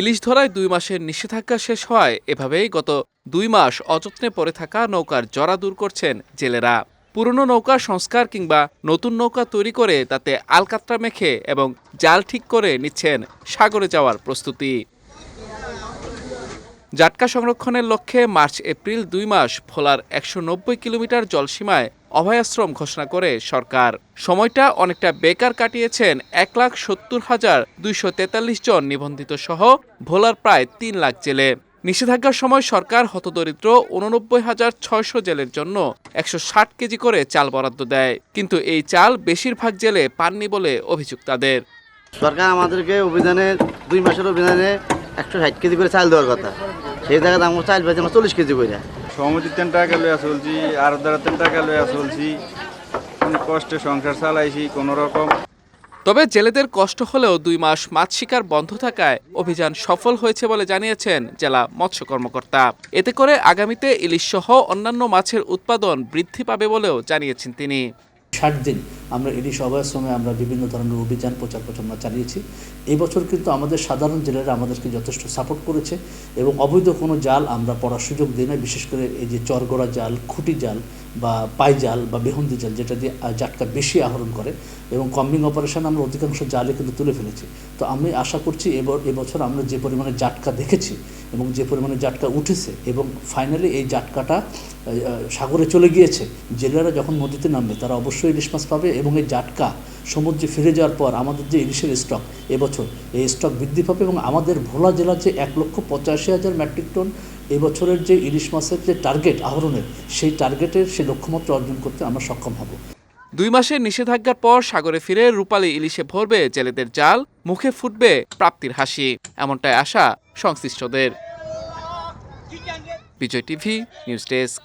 ইলিশ ধরায় দুই মাসের নিষেধাজ্ঞা শেষ হওয়ায় এভাবেই গত দুই মাস অযত্নে পড়ে থাকা নৌকার জরা দূর করছেন জেলেরা। পুরনো নৌকা সংস্কার কিংবা নতুন নৌকা তৈরি করে তাতে আলকাত্রা মেখে এবং জাল ঠিক করে নিচ্ছেন সাগরে যাওয়ার প্রস্তুতি। জাটকা সংরক্ষণের লক্ষ্যে মার্চ এপ্রিল দুই মাস ভোলার একশো নব্বই কিলোমিটার জলসীমায় অভয়াশ্রম ঘোষণা করে সরকার। সময়টা অনেকটা বেকার কাটিয়েছেন এক লাখ সত্তর হাজার দুইশো তেতাল্লিশ জন নিবন্ধিত সহ ভোলার প্রায় তিন লাখ জেলে। নিষেধাজ্ঞার সময় সরকার হতদরিদ্র উননব্বই হাজার ছয়শো জেলের জন্য একশো ষাট কেজি করে চাল বরাদ্দ দেয়। কিন্তু এই চাল বেশিরভাগ জেলে পাননি বলে অভিযোগ তাদের। সরকার আমাদেরকে অভিযানে, দুই মাসের অভিযানে একশো ষাট কেজি করে চাল দেওয়ার কথা। সেই জায়গায় আমরা চাল আমরা চল্লিশ কেজি করে। সমিতি তিন টাকা লইয়া চলছি, আর দ্বারা তিন টাকা লইয়া চলছি। কষ্টে সংসার চালাইছি, কোনো রকম। তবে জেলেদের কষ্ট হলেও দুই মাস মাছ শিকার বন্ধ থাকায় অভিযান সফল হয়েছে বলে জানিয়েছেন জেলা মৎস্য কর্মকর্তা। এতে করে আগামীতে ইলিশ সহ অন্যান্য মাছের উৎপাদন বৃদ্ধি পাবে বলেও জানিয়েছেন তিনি। ষাট দিন আমরা ইডি সভায় সময় আমরা বিভিন্ন ধরনের অভিযান প্রচার প্রচারণা চালিয়েছি। এবছর বছর কিন্তু আমাদের সাধারণ জেলেরা আমাদেরকে যথেষ্ট সাপোর্ট করেছে এবং অবৈধ কোনো জাল আমরা পড়ার সুযোগ দিই না বিশেষ করে এই যে চরগড়া জাল, খুঁটি জাল বা পাই জাল বা বেহন্দি জাল যেটা দিয়ে জাটকা বেশি আহরণ করে এবং কম্বিং অপারেশন আমরা অধিকাংশ জালে কিন্তু তুলে ফেলেছি। তো আমি আশা করছি এবার এবছর আমরা যে পরিমাণে জাটকা দেখেছি এবং যে পরিমাণে জাটকা উঠেছে এবং ফাইনালি এই জাটকাটা সাগরে চলে গিয়েছে, জেলেরা যখন নদীতে নামবে তারা অবশ্যই ইলিশ মাছ পাবে এবং এই জাটকা সমুদ্রে ফিরে যাওয়ার পর আমাদের যে ইলিশের স্টক এবছর এই স্টক বৃদ্ধি পাবে এবং আমাদের ভোলা জেলার যে এক লক্ষ পঁচাশি হাজার মেট্রিক টন এবছরের যে ইলিশ মাছের যে টার্গেট আহরণের সেই টার্গেটের সেই লক্ষ্যমাত্রা অর্জন করতে আমরা সক্ষম হব। দুই মাসের নিষেধাজ্ঞার পর সাগরে ফিরে রূপালি ইলিশে ভরবে জেলেদের জাল, মুখে ফুটবে প্রাপ্তির হাসি। এমনটাই আশা সংশ্লিষ্টদের। Bijoy TV, news desk.